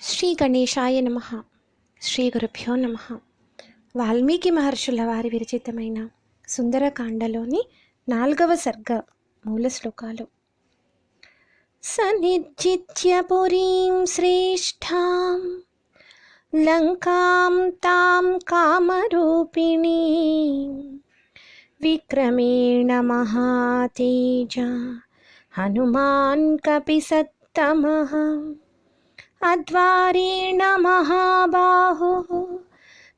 శ్రీ గణేశాయ నమ. శ్రీ గురుభ్యో నమ. వాల్మీకి మహర్షుల వారి విరచితమైన సుందరకాండలోని నాలుగవ సర్గ మూల శ్లోకాలు. సనిజిత్య పురీం శ్రేష్ఠాం లంకాం తాం కామరూపిణీ విక్రమేణ మహాతేజ హనుమాన్ కపిసత్తమ. अद्वारेण महाबाहुः।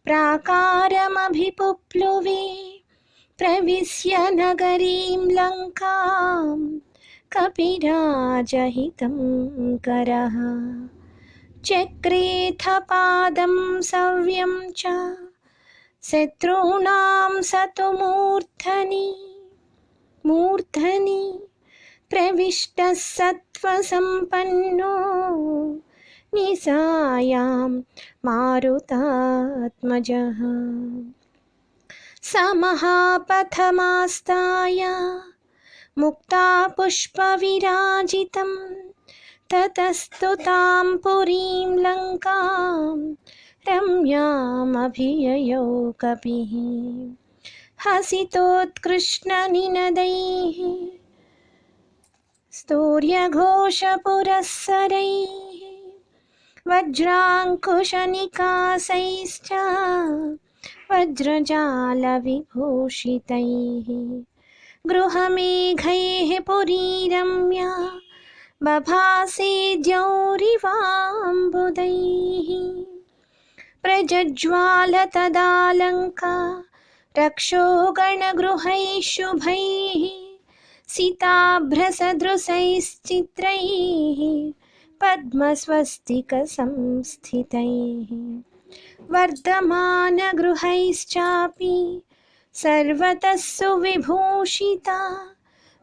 प्राकारमभिपुप्लुवे। प्रविश्य नगरीं लङ्कां कपिराजहितं करः। चक्रेथ पादं सव्यं च। शत्रूणां सतु मूर्धनि। मूर्धनि। प्रविष्टः सत्त्वसम्पन्नो। निसायां मारुतात्मजः। स महापथमास्ताय मुक्ता पुष्पविराजितं ततस्तु तां पुरीं लङ्कां रम्यामभिययौ कपिः हसितोत्कृष्णनिनदैः स्तूर्यघोषपुरःसरैः वज्राङ्कुशनिकासैश्च वज्रजालविभूषितैः गृहमेघैः पुरी रम्या बभासे द्यौरिवाम्बुदैः प्रज्ज्वालतदालङ्का रक्षोगणगृहैः शुभैः सिताभ्रसदृशैश्चित्रैः पद्मस्वस्तिकसंस्थितैः वर्धमानगृहैश्चापि सर्वतः सुविभूषिता।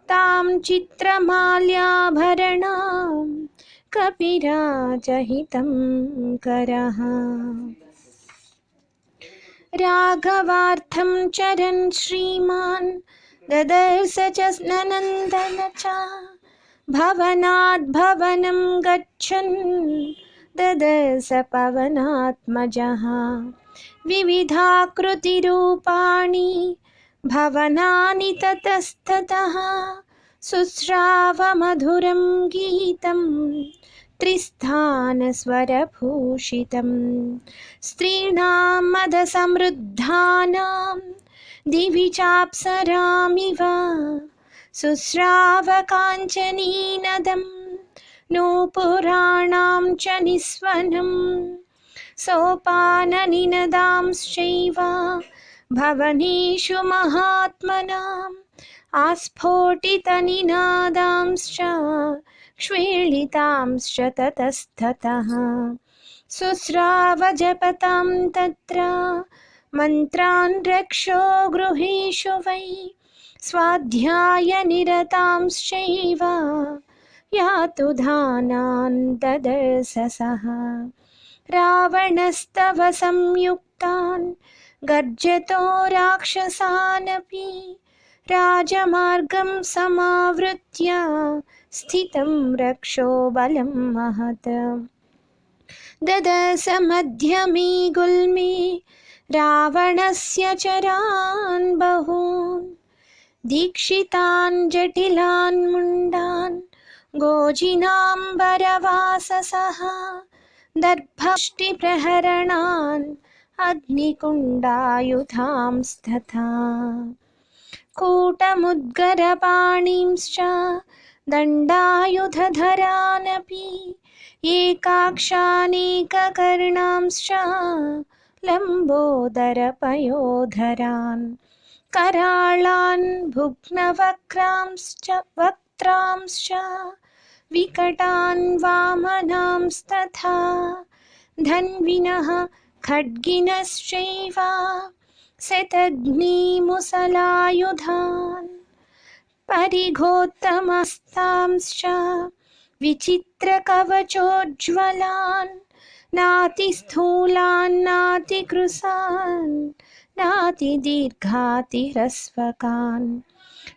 तां चित्रमाल्याभरणां कपिराजहितं करः। राघवार्थं चरन् श्रीमान् ददर्श च ननन्दन च। भवनाद्भवनं गच्छन्। ददर्श पवनात्मजः। विविधाकृतिरूपाणि भवनानि ततस्ततः। शुश्रावमधुरं गीतं त्रिस्थानस्वरभूषितं। स्त्रीणां मदसमृद्धानां दिवि चाप्सरामिव शुश्रावकाञ्चनीनदं नूपुराणां च निस्वनं सोपाननिनदांश्चैव भवनेषु महात्मनाम्, आस्फोटितनिनादांश्च क्ष्वेलितांश्च ततस्ततः। शुश्रावजपतां तत्र, मन्त्रान् रक्षो गृहेषु वै स्वाध्यायनिरतांश्चैव यातु धानान् ददर्शसः। रावणस्तव संयुक्तान्, गर्जतो राक्षसानपि। राजमार्गं समावृत्य स्थितं रक्षो बलं महत्। ददस मध्यमे गुल्मे, रावणस्य चरान् बहून्। दीक्षितान् जटिलान् मुण्डान् गोजिनाम्बरवाससः दर्भष्टिप्रहरणान् अग्निकुण्डायुधांस्तथा। कूटमुद्गरपाणींश्च दण्डायुधधरानपि एकाक्षानेककर्णांश्च लम्बोदरपयोधरान्। कराळान् भुग्नवक्रांश्च वक्त्रांश्च विकटान् वामनांस्तथा धन्विनः खड्गिनश्चैव शतघ्नीमुसलायुधान् परिघोत्तमस्तांश्च विचित्रकवचोज्ज्वलान् नाति दीर्घाति ह्रस्वकान्।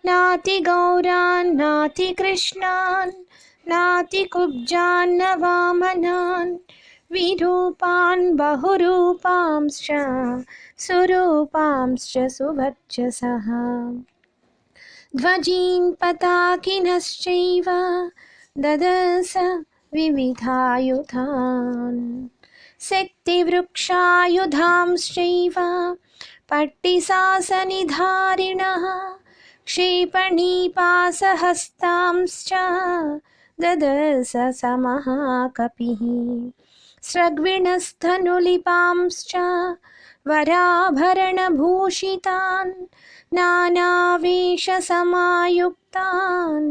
नाति गौरान्, नाति कृष्णान्, नाति कुब्जान्न वामनान्। विरूपान्, बहुरूपांश्च, सुरूपांश्च सुवर्चसः ध्वजीन् पताकिनश्चैव, ददस विविधायुधान्। शक्तिवृक्षायुधांश्चैव पट्टिसासनिधारिणः क्षेपणीपासहस्तांश्च ददस स महाकपिः स्रग्विणस्थनुलिपांश्च वराभरणभूषितान् नानावेशसमायुक्तान्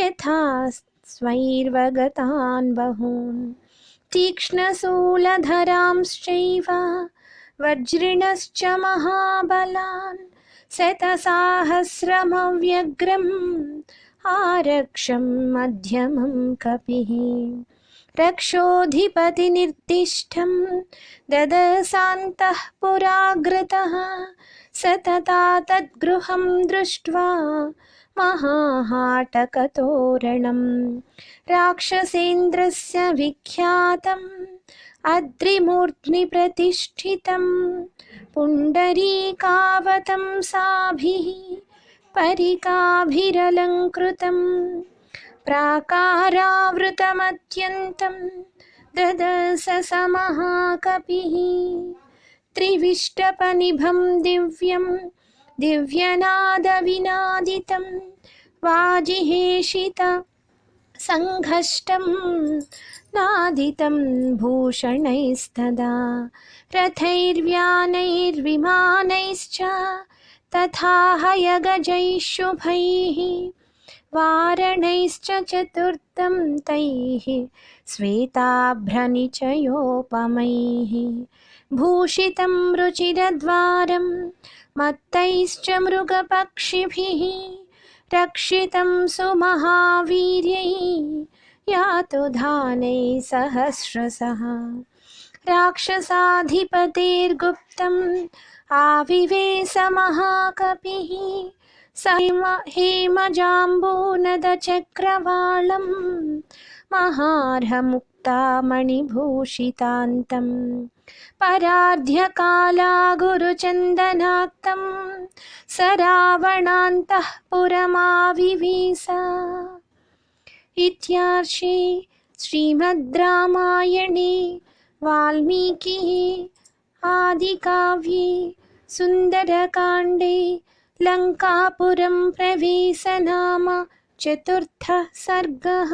यथा स्वैर्वगतान् बहून् तीक्ष्णशूलधरांश्चैव वज्रिणश्च महाबलान् शतसाहस्रमव्यग्रम् आरक्षं मध्यमं कपिः। रक्षोऽधिपतिनिर्दिष्टं ददसान्तः पुराग्रतः स तथा तद्गृहं दृष्ट्वा महाहाटकतोरणं राक्षसेन्द्रस्य विख्यातम् अद्रिमूर्ध्नि प्रतिष्ठितं पुण्डरीकावतं साभिः परिकाभिरलङ्कृतं प्राकारावृतमत्यन्तं ददस त्रिविष्टपनिभं दिव्यं दिव्यनादविनादितं वाजिहेषित सङ्घष्टं नादितं भूषणैस्तदा, रथैर्व्यानैर्विमानैश्च तथा हयगजैः शुभैः वारणैश्च चतुर्थं तैः, श्वेताभ्रनिचयोपमैः, भूषितं रुचिरद्वारं मत्तैश्च मृगपक्षिभिः रक्षितं सुमहावीर्यै यातु धानैः सहस्रशः। राक्षसाधिपतेर्गुप्तम् आविवेशमहाकपिः स हेम हेमजाम्बूनदचक्रवालं महार्हमुक्तामणिभूषितान्तं। परार्ध्यकाला गुरुचन्दनाक्तं स रावणान्तः पुरमाविवेश इत्यार्षे श्रीमद्रामायणे वाल्मीकिः आदिकाव्ये सुन्दरकाण्डे लङ्कापुरं प्रवेश नाम चतुर्थः सर्गः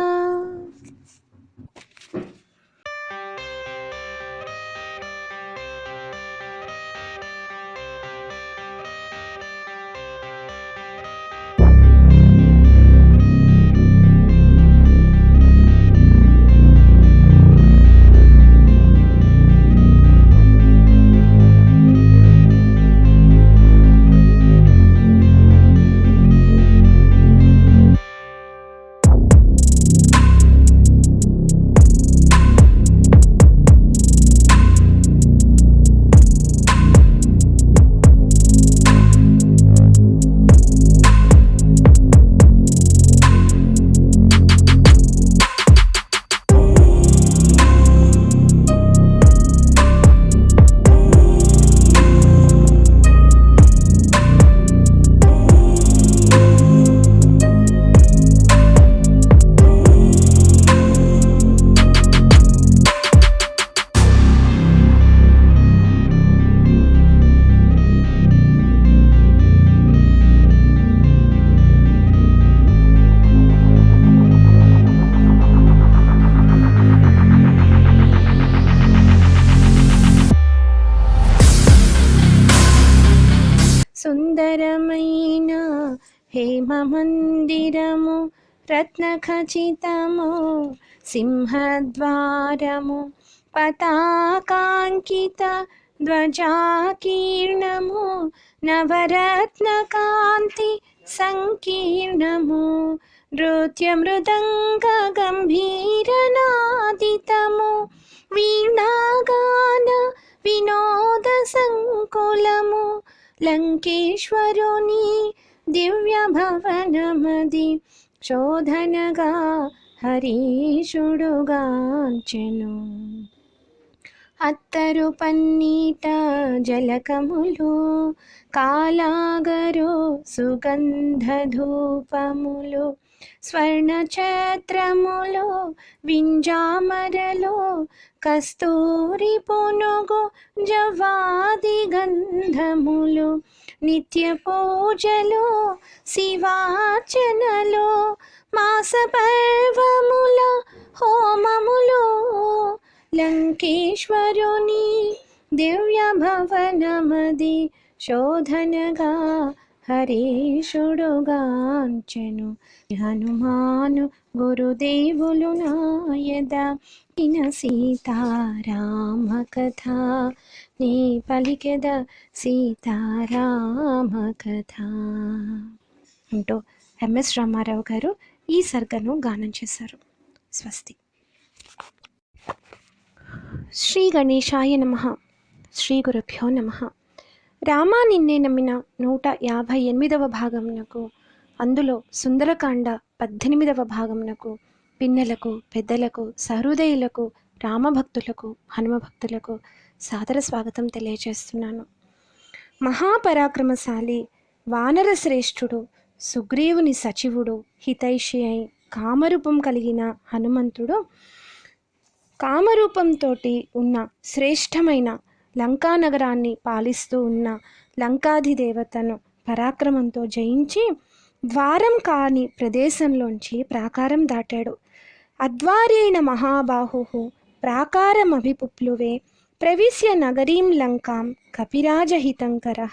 సుందరమైన హేమమందిరము రత్నఖచితము సింహద్వారము పతాకాంకిత ధ్వజాకీర్ణము నవరత్నకాంతి సంకీర్ణము నృత్యమృదంగ గంభీరనాదితము వీణాగాన వినోద సంకులము లంకేశ్వరుని దివ్య భవనమది శోధనగా హరీషుడుగాంచెను అత్తరు పన్నీట జలకములు కాలాగరు సుగంధ ధూపములు స్వర్ణఛత్రములో వింజామరలో కస్తూరి పునుగు జవాది గంధములు నిత్య పూజలు శివార్చనలో మాస పర్వముల హోమములు లంకేశ్వరుని దివ్య భవనమది శోధనగా హరీషుడుగాంచెను హనుమాను గురుదేవులు నాయద. ఇన సీతారామ కథ నీ పలికెద సీతారామ కథ అంటూ ఎంఎస్ రామారావు గారు ఈ సర్గను గానం చేశారు. స్వస్తి. శ్రీ గణేశాయ నమ. శ్రీ గురుభ్యో నమ. రామా నిన్నే నమ్మిన నూట యాభై ఎనిమిదవ భాగమునకు అందులో సుందరకాండ పద్దెనిమిదవ భాగమునకు పిన్నలకు పెద్దలకు సహృదయులకు రామభక్తులకు హనుమభక్తులకు సాదర స్వాగతం తెలియజేస్తున్నాను మహాపరాక్రమశాలి వానర శ్రేష్ఠుడు సుగ్రీవుని సచివుడు హితైషి అయి కామరూపం కలిగిన హనుమంతుడు కామరూపంతో ఉన్న శ్రేష్టమైన లంకా నగరాన్ని పాలిస్తూ ఉన్న లంకాధిదేవతను పరాక్రమంతో జయించి ద్వారం కాని ప్రదేశంలోంచి ప్రాకారం దాటాడు. అద్వారేణ మహాబాహు ప్రాకారమభిపుప్లువే ప్రవిశ్య నగరీం లంకాం కపిరాజహితంకర.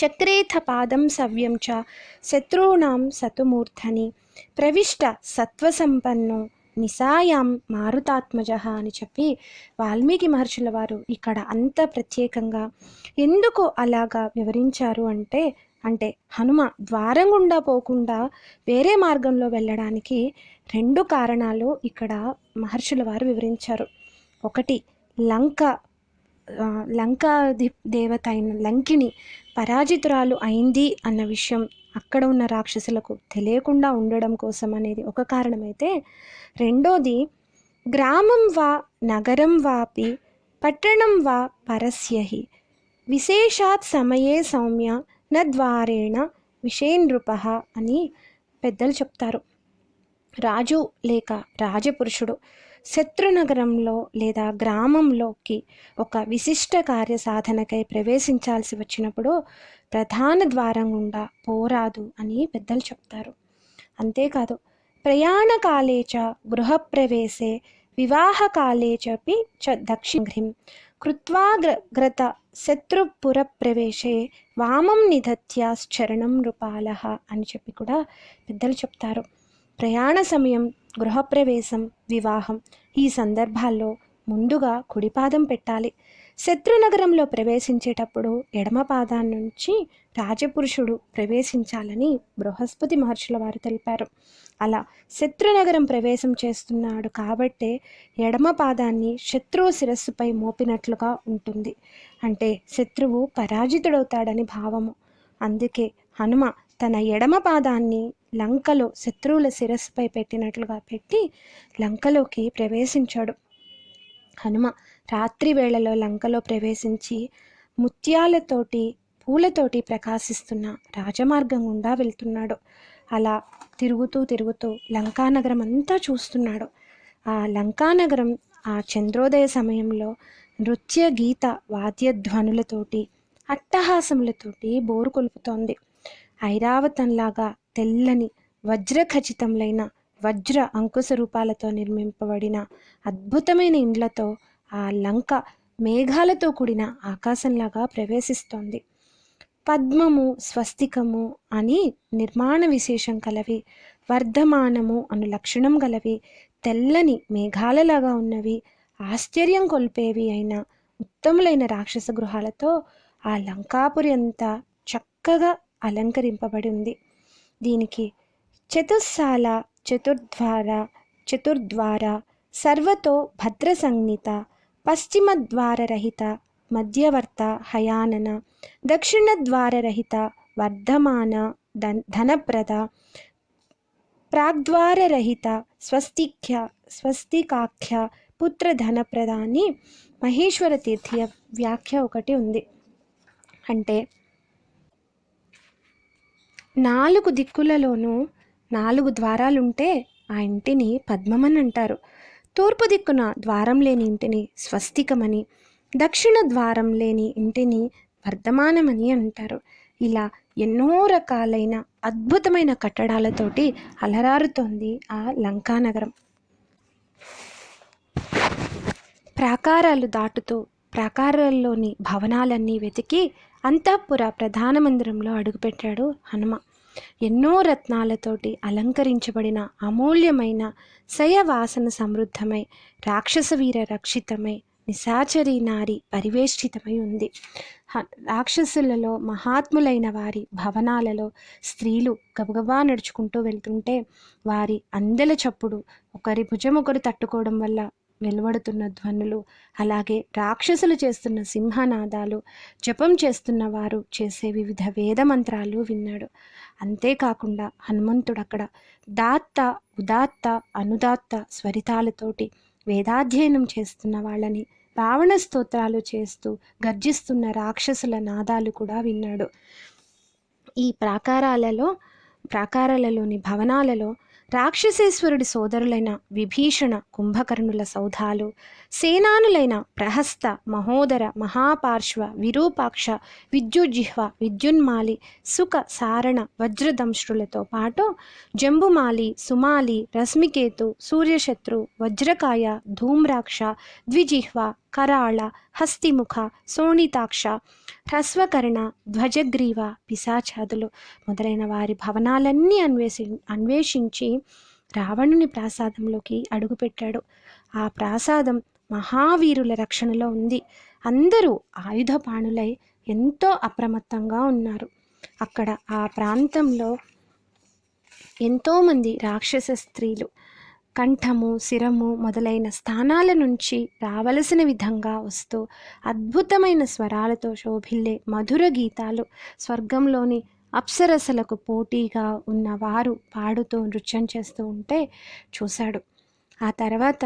చక్రేథ పాదం సవ్యం చ శత్రూణాం సతుమూర్ధని. ప్రవిష్ట సత్వసంపన్నో నిసాయాం మారుతాత్మజ అని చెప్పి వాల్మీకి మహర్షుల వారు ఇక్కడ అంత ప్రత్యేకంగా ఎందుకు అలాగా వివరించారు అంటే అంటే హనుమ ద్వారం గుండా పోకుండా వేరే మార్గంలో వెళ్ళడానికి రెండు కారణాలు ఇక్కడ మహర్షుల వారు వివరించారు. ఒకటి లంక ఆ, లంకా దేవత అయిన లంకిని పరాజితురాలు అయింది అన్న విషయం అక్కడ ఉన్న రాక్షసులకు తెలియకుండా ఉండడం కోసం అనేది ఒక కారణమైతే రెండోది గ్రామం వా నగరం వాపి పట్టణం వా పరస్యహి. విశేషాత్ సమయే సౌమ్య నద్వారేణ విషేనృప అని పెద్దలు చెప్తారు. రాజు లేక రాజపురుషుడు శత్రునగరంలో లేదా గ్రామంలోకి ఒక విశిష్ట కార్య సాధనకై ప్రవేశించాల్సి వచ్చినప్పుడు ప్రధాన ద్వారం గుండా పోరాదు అని పెద్దలు చెప్తారు. అంతేకాదు ప్రయాణకాలే చ గృహప్రవేశే వివాహకాలే చపి చ దక్షిణఘ్రిం కృత్వాగ్రత శత్రుపురప్రవేశే వామం నిధత్యాశ్చరణం నృపాల అని చెప్పి కూడా పెద్దలు చెప్తారు. ప్రయాణ సమయం గృహప్రవేశం వివాహం ఈ సందర్భాల్లో ముందుగా కుడిపాదం పెట్టాలి. శత్రునగరంలో ప్రవేశించేటప్పుడు ఎడమ నుంచి రాజపురుషుడు ప్రవేశించాలని బృహస్పతి మహర్షుల వారు తెలిపారు. అలా శత్రునగరం ప్రవేశం చేస్తున్నాడు కాబట్టే ఎడమ పాదాన్ని శత్రువు శిరస్సుపై మోపినట్లుగా ఉంటుంది. అంటే శత్రువు పరాజితుడవుతాడని భావము. అందుకే హనుమ తన ఎడమ పాదాన్ని లంకలో శత్రువుల శిరస్సుపై పెట్టినట్లుగా పెట్టి లంకలోకి ప్రవేశించాడు. హనుమ రాత్రి వేళలో లంకలో ప్రవేశించి ముత్యాలతోటి పూలతోటి ప్రకాశిస్తున్న రాజమార్గం గుండా వెళ్తున్నాడు. అలా తిరుగుతూ తిరుగుతూ లంకానగరం అంతా చూస్తున్నాడు. ఆ లంకానగరం ఆ చంద్రోదయ సమయంలో నృత్య గీత వాద్యధ్వనులతోటి అట్టహాసములతోటి బోరు కొలుపుతోంది. ఐరావతంలాగా తెల్లని వజ్రఖచితములైన వజ్ర అంకుశ రూపాలతో నిర్మింపబడిన అద్భుతమైన ఇండ్లతో ఆ లంక మేఘాలతో కూడిన ఆకాశంలాగా ప్రవేశిస్తోంది. పద్మము స్వస్తికము అని నిర్మాణ విశేషం కలవి వర్ధమానము అను లక్షణం గలవి తెల్లని మేఘాలలాగా ఉన్నవి ఆశ్చర్యం కొల్పేవి అయిన ఉత్తములైన రాక్షస గృహాలతో ఆ లంకాపురి అంతా చక్కగా అలంకరింపబడి ఉంది. దీనికి చతుస్సాల చతుర్ద్వార చతుర్ద్వార సర్వతో భద్ర సంహిత పశ్చిమ ద్వారరహిత మధ్యవర్త హయానన దక్షిణ ద్వారరహిత వర్ధమాన ధన్ ధనప్రద ప్రాగ్ద్వారరహిత స్వస్తిఖ్య స్వస్తికాఖ్య పుత్ర ధనప్రదాని మహేశ్వర తీర్థ వ్యాఖ్య ఒకటి ఉంది. అంటే నాలుగు దిక్కులలోనూ నాలుగు ద్వారాలుంటే ఆ ఇంటిని పద్మమని అంటారు. తూర్పు దిక్కున ద్వారం లేని ఇంటిని స్వస్తికమని దక్షిణ ద్వారం లేని ఇంటిని వర్ధమానమని అంటారు. ఇలా ఎన్నో రకాలైన అద్భుతమైన కట్టడాలతోటి అలరారుతోంది ఆ లంకానగరం. ప్రాకారాలు దాటుతూ ప్రాకారాల్లోని భవనాలన్నీ వెతికి అంతఃపుర ప్రధాన మందిరంలో అడుగుపెట్టాడు హనుమ. ఎన్నో రత్నాలతోటి అలంకరించబడిన అమూల్యమైన శయవాసన సమృద్ధమై రాక్షస వీర రక్షితమై నిశాచరి నారి పరివేష్టితమై ఉంది. హ- రాక్షసులలో మహాత్ములైన వారి భవనాలలో స్త్రీలు గబగబా నడుచుకుంటూ వెళ్తుంటే వారి అందెల చప్పుడు ఒకరి భుజం ఒకరు తట్టుకోవడం వల్ల వెలువడుతున్న ధ్వనులు అలాగే రాక్షసులు చేస్తున్న సింహనాదాలు జపం చేస్తున్న వారు చేసే వివిధ వేద మంత్రాలు విన్నాడు. అంతేకాకుండా హనుమంతుడు అక్కడ దాత్త ఉదాత్త అనుదాత్త స్వరితాలతోటి వేదాధ్యయనం చేస్తున్న వాళ్ళని రావణ స్తోత్రాలు చేస్తూ గర్జిస్తున్న రాక్షసుల నాదాలు కూడా విన్నాడు. ఈ ప్రాకారాలలో ప్రాకారాలలోని భవనాలలో రాక్షసేశ్వరుడి సోదరులైన విభీషణ కుంభకర్ణుల సౌధాలు సేనానులైన ప్రహస్త మహోదర మహాపార్శ్వ విరూపాక్ష విద్యుజిహ్వ విద్యున్మాలి సుఖ సారణ వజ్రదంశ్రులతో పాటు జంబుమాలి సుమాలి రశ్మికేతు సూర్యశత్రు వజ్రకాయ ధూమ్రాక్ష ద్విజిహ్వ కరాళ హస్తిముఖ సోనితాక్ష హ్రస్వకరణ ధ్వజగ్రీవ పిశాచాదులు మొదలైన వారి భవనాలన్నీ అన్వేషి అన్వేషించి రావణుని ప్రాసాదంలోకి అడుగుపెట్టాడు. ఆ ప్రాసాదం మహావీరుల రక్షణలో ఉంది. అందరూ ఆయుధపాణులై ఎంతో అప్రమత్తంగా ఉన్నారు. అక్కడ ఆ ప్రాంతంలో ఎంతోమంది రాక్షస స్త్రీలు కంఠము శిరము మొదలైన స్థానాల నుంచి రావలసిన విధంగా వస్తూ అద్భుతమైన స్వరాలతో శోభిల్లే మధుర గీతాలు స్వర్గంలోని అప్సరసలకు పోటీగా ఉన్న వారు పాడుతూ నృత్యం చేస్తూ ఉంటే చూశాడు. ఆ తర్వాత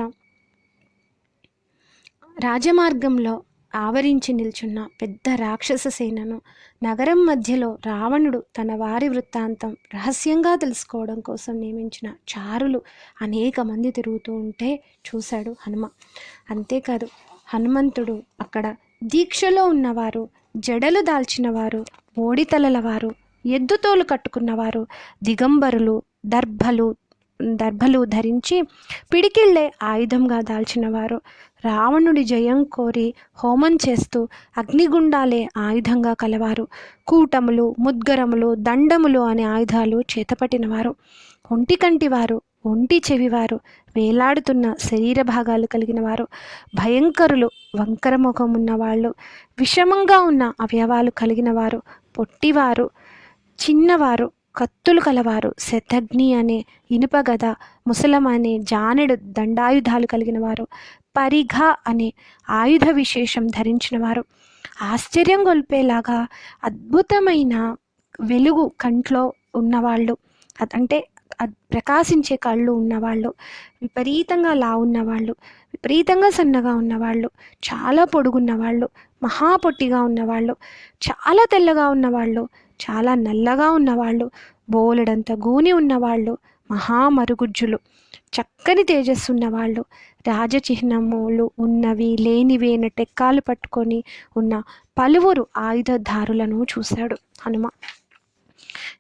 రాజమార్గంలో ఆవరించి నిల్చున్న పెద్ద రాక్షస సేనను నగరం మధ్యలో రావణుడు తన వారి వృత్తాంతం రహస్యంగా తెలుసుకోవడం కోసం నియమించిన చారులు అనేక మంది తిరుగుతూ ఉంటే చూశాడు హనుమ. అంతేకాదు హనుమంతుడు అక్కడ దీక్షలో ఉన్నవారు జడలు దాల్చినవారు వారు వారు ఎద్దుతోలు కట్టుకున్నవారు దిగంబరులు దర్భలు దర్భలు ధరించి పిడికిళ్ళే ఆయుధంగా దాల్చినవారు. రావణుడి జయం కోరి హోమం చేస్తూ అగ్నిగుండాలే ఆయుధంగా కలవారు. కూటములు ముద్గరములు దండములు అనే ఆయుధాలు చేతపట్టినవారు. ఒంటి కంటివారు ఒంటి చెవివారు వేలాడుతున్న శరీర భాగాలు కలిగిన వారు భయంకరులు వంకర ముఖం ఉన్నవాళ్ళు విషమంగా ఉన్న అవయవాలు కలిగిన వారు పొట్టివారు చిన్నవారు కత్తులు కలవారు. శతగ్ని అనే ఇనుప గద ముసలం అనే జానెడు దండాయుధాలు కలిగిన వారు పరిఘ అనే ఆయుధ విశేషం ధరించిన వారు ఆశ్చర్యం గొల్పేలాగా అద్భుతమైన వెలుగు కంట్లో ఉన్నవాళ్ళు. అంటే ప్రకాశించే కళ్ళు ఉన్నవాళ్ళు. విపరీతంగా లా ఉన్నవాళ్ళు విపరీతంగా సన్నగా ఉన్నవాళ్ళు. చాలా పొడుగున్నవాళ్ళు. మహా పొట్టిగా ఉన్నవాళ్ళు. చాలా తెల్లగా ఉన్నవాళ్ళు. చాలా నల్లగా ఉన్నవాళ్ళు బోలెడంత గూని ఉన్నవాళ్ళు మహామరుగుజ్జులు చక్కని తేజస్సు ఉన్నవాళ్ళు రాజచిహ్నములు ఉన్నవి లేనివి అయిన టెక్కాలు పట్టుకొని ఉన్న పలువురు ఆయుధదారులను చూశాడు హనుమ.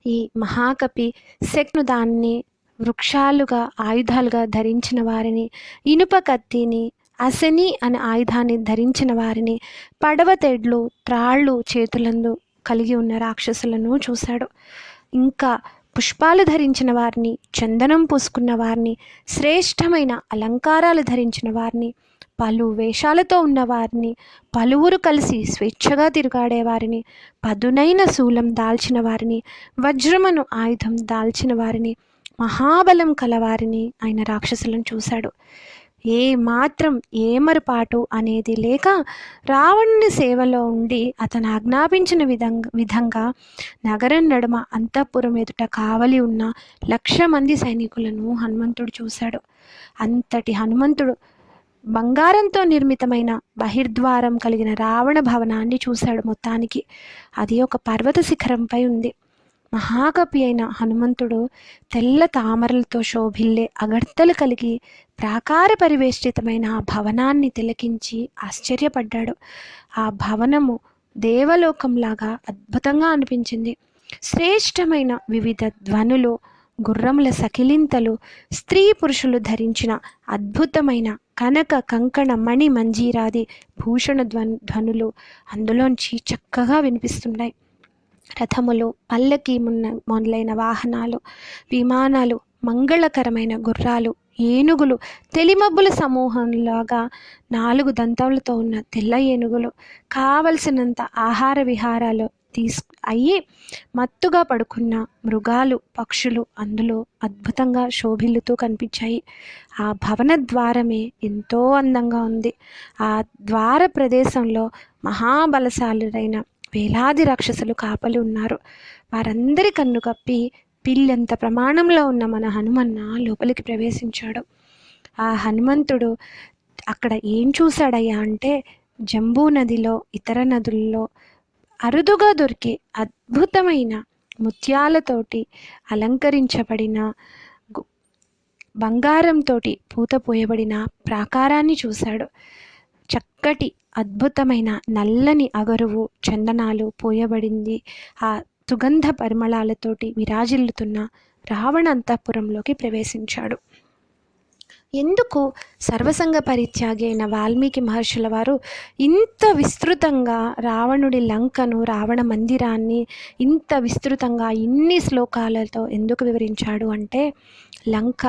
ఈ మహాకపి శక్ను దాన్ని వృక్షాలుగా ఆయుధాలుగా ధరించిన వారిని ఇనుప కత్తిని అసని అనే ఆయుధాన్ని ధరించిన వారిని పడవ తెడ్లు త్రాళ్ళు చేతులందు కలిగి ఉన్న రాక్షసులను చూశాడు. ఇంకా పుష్పాలు ధరించిన వారిని చందనం పూసుకున్న వారిని శ్రేష్టమైన అలంకారాలు ధరించిన వారిని పలు వేషాలతో ఉన్నవారిని పలువురు కలిసి స్వేచ్ఛగా తిరుగాడేవారిని పదునైన శూలం దాల్చిన వారిని వజ్రమను ఆయుధం దాల్చిన వారిని మహాబలం కలవారిని ఆయన రాక్షసులను చూశాడు. ఏ మాత్రం ఏమరపాటు అనేది లేక రావణుని సేవలో ఉండి అతను ఆజ్ఞాపించిన విధంగా విధంగా నగరం నడుమ అంతఃపురం ఎదుట కావలి ఉన్న లక్ష మంది సైనికులను హనుమంతుడు చూశాడు. అంతటి హనుమంతుడు బంగారంతో నిర్మితమైన బహిర్ద్వారం కలిగిన రావణ భవనాన్ని చూశాడు మొత్తానికి. అది ఒక పర్వత శిఖరంపై ఉంది. మహాకవి అయిన హనుమంతుడు తెల్ల తామరలతో శోభిల్లే అగడ్తలు కలిగి ప్రాకార పరివేష్టితమైన ఆ భవనాన్ని తిలకించి ఆశ్చర్యపడ్డాడు. ఆ భవనము దేవలోకంలాగా అద్భుతంగా అనిపించింది. శ్రేష్టమైన వివిధ ధ్వనులు గుర్రముల సకిలింతలు స్త్రీ పురుషులు ధరించిన అద్భుతమైన కనక కంకణ మణి మంజీరాది భూషణ ధ్వన్ ధ్వనులు అందులోంచి చక్కగా వినిపిస్తున్నాయి. రథములు పల్లకి మున్న మొదలైన వాహనాలు విమానాలు మంగళకరమైన గుర్రాలు ఏనుగులు తెలిమబ్బుల సమూహంలాగా నాలుగు దంతములతో ఉన్న తెల్ల ఏనుగులు కావలసినంత ఆహార విహారాలు తీసు అయ్యి మత్తుగా పడుకున్న మృగాలు పక్షులు అందులో అద్భుతంగా శోభిల్లుతూ కనిపించాయి. ఆ భవన ద్వారమే ఎంతో అందంగా ఉంది. ఆ ద్వార ప్రదేశంలో మహాబలశాలుడైన వేలాది రాక్షసులు కాపలి ఉన్నారు. వారందరి కన్ను కప్పి పిల్లెంత ప్రమాణంలో ఉన్న మన హనుమన్న లోపలికి ప్రవేశించాడు. ఆ హనుమంతుడు అక్కడ ఏం చూశాడయ్యా అంటే జంబూ నదిలో ఇతర నదుల్లో అరుదుగా దొరికే అద్భుతమైన ముత్యాలతోటి అలంకరించబడిన బంగారంతోటి పూత పోయబడిన ప్రాకారాన్ని చూశాడు. చక్కటి అద్భుతమైన నల్లని అగరువు చందనాలు పోయబడింది. ఆ సుగంధ పరిమళాలతోటి విరాజిల్లుతున్న రావణ అంతఃపురంలోకి ప్రవేశించాడు. ఎందుకు సర్వసంగ పరిత్యాగి అయిన వాల్మీకి మహర్షుల వారు ఇంత విస్తృతంగా రావణుడి లంకను రావణ మందిరాన్ని ఇంత విస్తృతంగా ఇన్ని శ్లోకాలతో ఎందుకు వివరించాడు అంటే లంక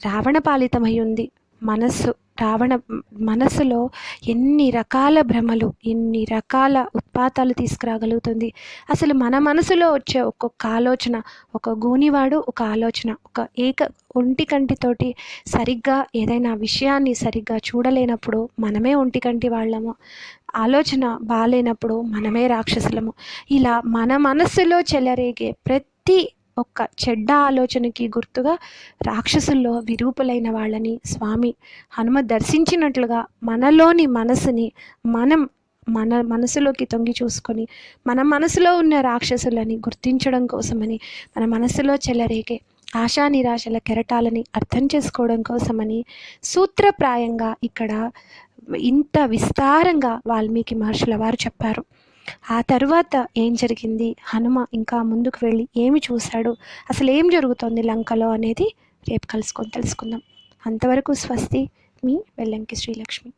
రావణ పాలితమై ఉంది. మనస్సు రావణ మనసులో ఎన్ని రకాల భ్రమలు ఎన్ని రకాల ఉత్పాతాలు తీసుకురాగలుగుతుంది. అసలు మన మనసులో వచ్చే ఒక్కొక్క ఆలోచన ఒక గూనివాడు ఒక ఆలోచన ఒక ఏక ఒంటి కంటితోటి సరిగ్గా ఏదైనా విషయాన్ని సరిగ్గా చూడలేనప్పుడు మనమే ఒంటి కంటి వాళ్ళము. ఆలోచన బాగాలేనప్పుడు మనమే రాక్షసులము. ఇలా మన మనస్సులో చెలరేగే ప్రతి ఒక్క చెడ్డ ఆలోచనకి గుర్తుగా రాక్షసుల్లో విరూపులైన వాళ్ళని స్వామి హనుమ దర్శించినట్లుగా మనలోని మనసుని మనం మన మనసులోకి తొంగి చూసుకొని మన మనసులో ఉన్న రాక్షసులని గుర్తించడం కోసమని మన మనసులో చెలరేగే ఆశా నిరాశల కెరటాలని అర్థం చేసుకోవడం కోసమని సూత్రప్రాయంగా ఇక్కడ ఇంత విస్తారంగా వాల్మీకి మహర్షుల వారు చెప్పారు. ఆ తర్వాత ఏం జరిగింది? హనుమ ఇంకా ముందుకు వెళ్ళి ఏమి చూశాడు? అసలు ఏం జరుగుతోంది లంకలో అనేది రేపు కలుసుకొని తెలుసుకుందాం. అంతవరకు స్వస్తి మీ వెల్లంకి శ్రీలక్ష్మి.